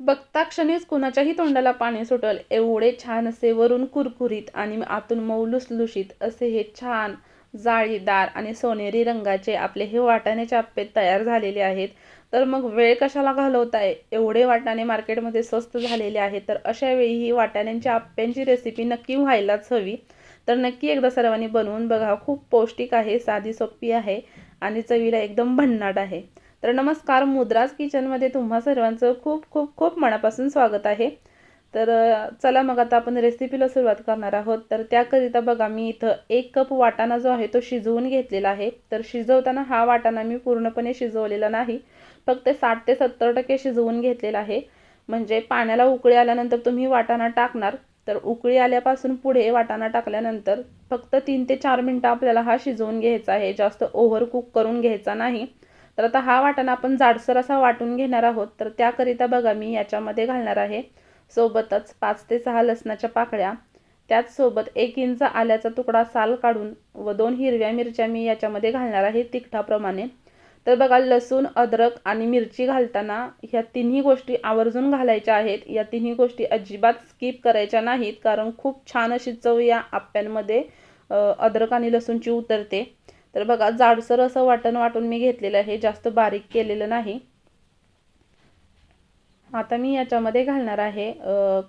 बघता क्षणीच कुणाच्याही तोंडाला पाणी सुटल. एवढे छान असे वरून कुरकुरीत आणि आतून मौलुसलुशीत असे हे छान जाळीदार आणि सोनेरी रंगाचे आपले हे वाटाण्याचे आप्पे तयार झालेले आहेत. तर मग वेळ कशाला घालवताय? एवढे वाटाणे मार्केटमध्ये स्वस्त झालेले आहेत तर अशा वेळी ही वाटाण्यांच्या आप्प्यांची रेसिपी नक्की व्हायलाच हवी. तर नक्की एकदा सर्वांनी बनवून बघा. खूप पौष्टिक आहे साधी सोपी आहे आणि चवीला एकदम भन्नाट आहे. तर नमस्कार मुद्राज किचनमध्ये तुम्हा सर्वांचं खूप खूप खूप मनापासून स्वागत आहे. तर चला मग आता आपण रेसिपीला सुरुवात करणार आहोत. तर त्याकरिता बघा मी इथं एक कप वाटाणा जो आहे तो शिजवून घेतलेला आहे. तर शिजवताना हा वाटाणा मी पूर्णपणे शिजवलेला नाही. फक्त साठ ते सत्तर टक्के शिजवून घेतलेला आहे. म्हणजे पाण्याला उकळी आल्यानंतर तुम्ही वाटाणा टाकणार. तर उकळी आल्यापासून पुढे वाटाणा टाकल्यानंतर फक्त तीन ते चार मिनटं आपल्याला हा शिजवून घ्यायचा आहे. जास्त ओव्हर कुक करून घ्यायचा नाही. तर आता हा वाटाणा आपण जाडसर असा वाटून घेणार आहोत. तर त्याकरिता बघा मी याच्यामध्ये घालणार आहे सोबतच पाच ते सहा लसणाच्या पाकळ्या. त्याचसोबत एक इंच आल्याचा तुकडा साल काढून व दोन हिरव्या मिरच्या मी याच्यामध्ये घालणार आहे तिखटाप्रमाणे. तर बघा लसूण अद्रक आणि मिरची घालताना ह्या तिन्ही गोष्टी आवर्जून घालायच्या आहेत. या तिन्ही गोष्टी अजिबात स्किप करायच्या नाहीत कारण खूप छान अशी चव या आप्प्यांमध्ये अद्रक आणि लसूणची उतरते. तर बघा जाडसर असं वाटण वाटून मी घेतलेलं आहे. जास्त बारीक केलेलं नाही. आता मी याच्यामध्ये घालणार आहे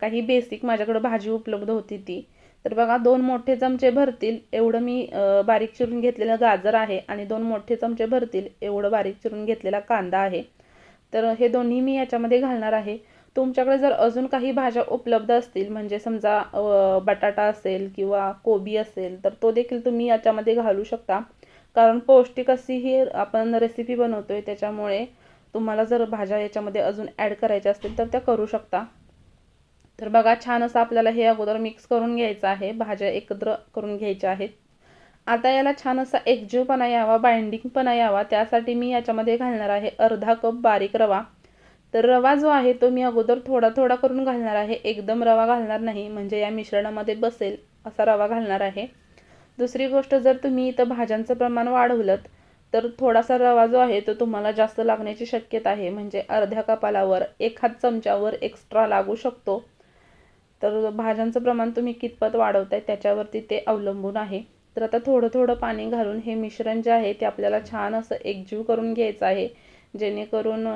काही बेसिक माझ्याकडं भाजी उपलब्ध होती ती. तर बघा दोन मोठे चमचे भरतील एवढं मी बारीक चिरून घेतलेलं गाजर आहे आणि दोन मोठे चमचे भरतील एवढं बारीक चिरून घेतलेला कांदा आहे. तर हे दोन्ही मी याच्यामध्ये घालणार आहे. तुमच्याकडे जर अजून काही भाज्या उपलब्ध असतील म्हणजे समजा बटाटा असेल किंवा कोबी असेल तर तो देखील तुम्ही याच्यामध्ये घालू शकता. कारण पौष्टिक अशी ही आपण रेसिपी बनवतो आहे त्याच्यामुळे तुम्हाला जर भाज्या याच्यामध्ये अजून ॲड करायच्या असतील तर त्या करू शकता. तर बघा छान असं आपल्याला हे अगोदर मिक्स करून घ्यायचं आहे. भाज्या एकत्र करून घ्यायच्या आहेत. आता याला छान असा एकजीवपणा यावा बाइंडिंगपणा यावा. त्यासाठी मी याच्यामध्ये घालणार आहे अर्धा कप बारीक रवा. तर रवा जो आहे तो मी अगोदर थोडा थोडा करून घालणार आहे. एकदम रवा घालणार नाही म्हणजे या मिश्रणामध्ये बसेल असा रवा घालणार आहे. दुसरी गोष्ट जर तुम्ही इथं भाज्यांचं प्रमाण वाढवलं तर थोडासा रवा जो आहे तो तुम्हाला जास्त लागण्याची शक्यता आहे. म्हणजे अर्ध्या कपालावर एक चमच्यावर एक्स्ट्रा लागू शकतो. तर भाज्यांचं प्रमाण तुम्ही कितपत वाढवताय त्याच्यावरती ते अवलंबून आहे. तर आता थोडं थोडं पाणी घालून हे मिश्रण जे आहे ते आपल्याला छान असं एकजीव करून घ्यायचं आहे. जेणेकरून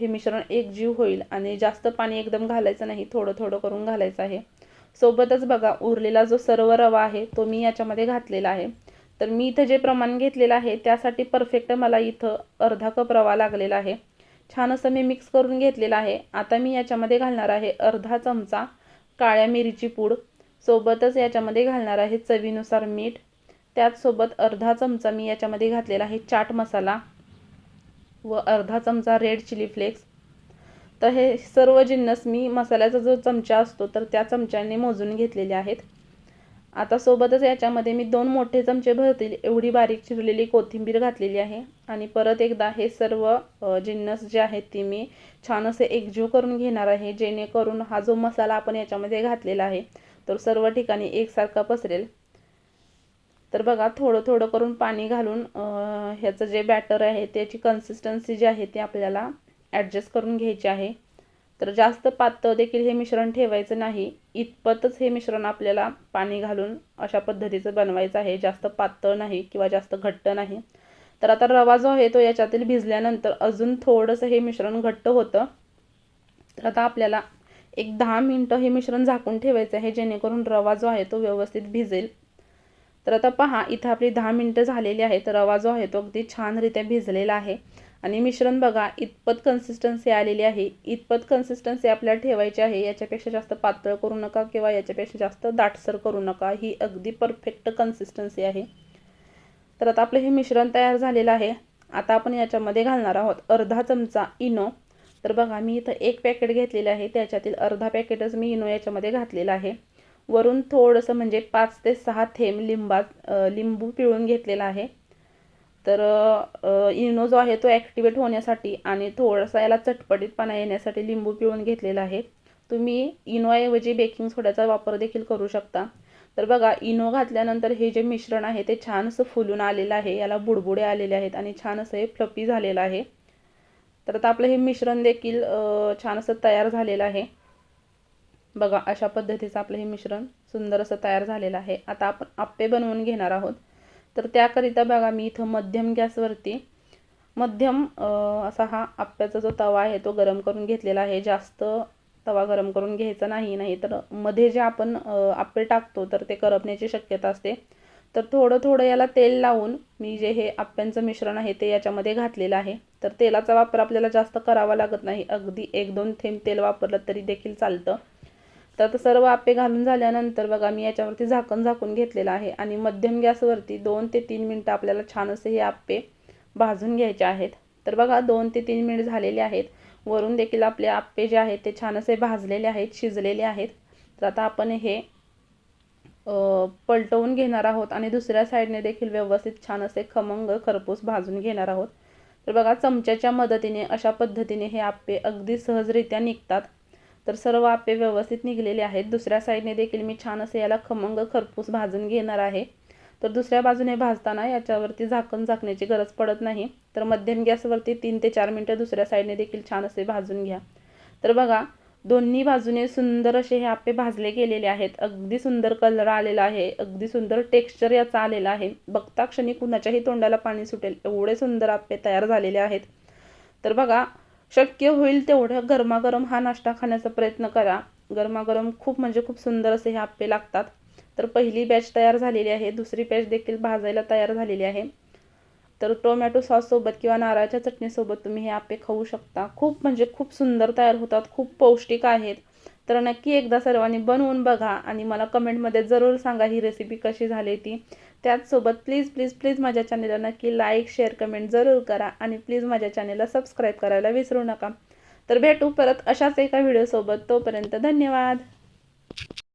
हे मिश्रण एकजीव होईल आणि जास्त पाणी एकदम घालायचं नाही थोडं थोडं करून घालायचं आहे. सोबतच बघा उरलेला जो सर्व रवा आहे तो मी याच्यामध्ये घातलेला आहे. तर मी इथं जे प्रमाण घेतलेलं आहे त्यासाठी परफेक्ट मला इथं अर्धा कप रवा लागलेला आहे. छान असं मी मिक्स करून घेतलेलं आहे. आता मी याच्यामध्ये घालणार आहे अर्धा चमचा काळ्या मिरीची पूड. सोबतच याच्यामध्ये घालणार आहे चवीनुसार मीठ. त्याचसोबत अर्धा चमचा मी याच्यामध्ये घातलेला आहे चाट मसाला. व अर्धा चमचा रेड चिली फ्लेक्स तर हे सर्व जिन्नस मी मसाल्याचा जो चमचा असतो तर त्या चमच्याने मोजून घेतलेले आहेत. आता सोबतच याच्यामध्ये मी दोन मोठे चमचे भरतील एवढी बारीक चिरलेली कोथिंबीर घातलेली आहे. आणि परत एकदा हे सर्व जिन्नस जे आहेत ती मी छान असे एकजीव करून घेणार आहे जेणेकरून हा जो मसाला आपण याच्यामध्ये घातलेला आहे तर सर्व ठिकाणी एकसारखा पसरेल. तर बघा थोडं थोडं करून पाणी घालून ह्याचं जे बॅटर आहे त्याची कन्सिस्टन्सी जी आहे ती आपल्याला ॲडजस्ट करून घ्यायची आहे. तर जास्त पातळ देखील हे मिश्रण ठेवायचं नाही. इतपतच हे मिश्रण आपल्याला पाणी घालून अशा पद्धतीचं बनवायचं आहे. जास्त पातळ नाही किंवा जास्त घट्ट नाही. तर आता रवा जो आहे तो याच्यातील भिजल्यानंतर अजून थोडंसं हे मिश्रण घट्ट होतं. तर आता आपल्याला एक दहा मिनटं हे मिश्रण झाकून ठेवायचं आहे जेणेकरून रवा जो आहे तो व्यवस्थित भिजेल. तर आता पहा इथं आपली दहा मिनटं झालेली आहेत. रवा जो आहे तो अगदी छानरित्या भिजलेला आहे. आणि मिश्रण बघा इतपत कन्सिस्टन्सी आलेली आहे. इतपत कन्सिस्टन्सी आपल्याला ठेवायची आहे याच्यापेक्षा जास्त पातळ करू नका किंवा याच्यापेक्षा जास्त दाटसर करू नका. ही अगदी परफेक्ट कन्सिस्टन्सी आहे. तर आता आपलं हे मिश्रण तयार झालेलं आहे. आता आपण याच्यामध्ये घालणार आहोत अर्धा चमचा इनो. तर बघा मी इथं एक पॅकेट घेतलेलं आहे. त्याच्यातील अर्धा पॅकेटच मी इनो याच्यामध्ये घातलेला आहे. वरून थोडंसं म्हणजे पाच ते सहा थेंब लिंबा लिंबू पिळून घेतलेला आहे. तर इनो जो आहे तो ॲक्टिवेट होण्यासाठी आणि थोडासा याला चटपटीतपणा येण्यासाठी लिंबू पिळून घेतलेला आहे. तुम्ही इनोऐवजी बेकिंग सोड्याचा वापर देखील करू शकता. तर बघा इनो घातल्यानंतर हे जे मिश्रण आहे ते छान असं फुलून आलेलं आहे. याला बुडबुडे आलेले आहेत आणि छान असं हे फ्लपी झालेलं आहे. तर आता आपलं हे मिश्रण देखील छान असं तयार झालेलं आहे. बघा अशा पद्धतीचं आपलं हे मिश्रण सुंदर असं तयार झालेलं आहे. आता आपण आप्पे बनवून घेणार आहोत. तर त्याकरिता बघा मी इथं मध्यम गॅसवरती मध्यम असा हा आप्याचा जो तवा आहे तो गरम करून घेतलेला आहे. जास्त तवा गरम करून घ्यायचा नाही नाही तर मध्ये जे आपण आप्पे टाकतो तर ते करपण्याची शक्यता असते. तर थोडं थोडं याला तेल लावून मी जे हे आप्यांचं मिश्रण आहे ते याच्यामध्ये घातलेलं आहे. तर तेलाचा वापर आपल्याला जास्त करावा लागत नाही. अगदी एक दोन थेंब तेल वापरलं तरी देखील चालतं. तर आता सर्व आप्पे घालून झाल्यानंतर बघा मी याच्यावरती झाकण झाकून घेतलेलं आहे आणि मध्यम गॅसवरती दोन ते तीन मिनटं आपल्याला छान असे हे आप्पे भाजून घ्यायचे आहेत. तर बघा दोन ते तीन मिनिट झालेले आहेत. वरून देखील आपले आप्पे जे आहेत ते छान असे भाजलेले आहेत शिजलेले आहेत. तर आता आपण हे पलटवून घेणार आहोत आणि दुसऱ्या साईडने देखील व्यवस्थित छान असे खमंग खरपूस भाजून घेणार आहोत. तर बघा चमच्याच्या मदतीने अशा पद्धतीने हे आप्पे अगदी सहजरित्या निघतात. तर सर्व आप्पे व्यवस्थित निघलेले आहेत. दुसऱ्या साईडने देखील मी छान असे याला खमंग खरपूस भाजून घेणार आहे. तर दुसऱ्या बाजूने भाजताना याच्यावरती झाकण झाकण्याची गरज पडत नाही. तर मध्यम गॅसवरती तीन ते चार मिनटं दुसऱ्या साईडने देखील छान असे भाजून घ्या. तर बघा दोन्ही बाजूने सुंदर असे हे आप्पे भाजले गेलेले आहेत. अगदी सुंदर कलर आलेला आहे. अगदी सुंदर टेक्स्चर याचा आलेला आहे. बघता क्षणी कुणाच्याही तोंडाला पाणी सुटेल. एवढे सुंदर आप्पे तयार झालेले आहेत. तर बघा शक्य होईल तेवढं गरमागरम हा नाश्ता खाण्याचा प्रयत्न करा. गरमागरम खूप म्हणजे खूप सुंदर असे हे आप्पे लागतात. तर पहिली बॅच तयार झालेली आहे. दुसरी बॅच देखील भाजायला तयार झालेली आहे. तर टोमॅटो सॉससोबत किंवा नारळाच्या चटणीसोबत तुम्ही हे आप्पे खाऊ शकता. खूप म्हणजे खूप सुंदर तयार होतात. खूप पौष्टिक आहेत. तर नक्की एकदा सर्वांनी बनवून बघा आणि मला कमेंटमध्ये जरूर सांगा ही रेसिपी कशी झाली ती. त्याचसोबत प्लीज प्लीज प्लीज माझ्या चॅनेलला नक्की लाईक शेअर कमेंट जरूर करा आणि प्लीज माझ्या चॅनेलला सबस्क्राईब करायला विसरू नका. तर भेटू परत अशाच एका व्हिडिओसोबत तोपर्यंत धन्यवाद.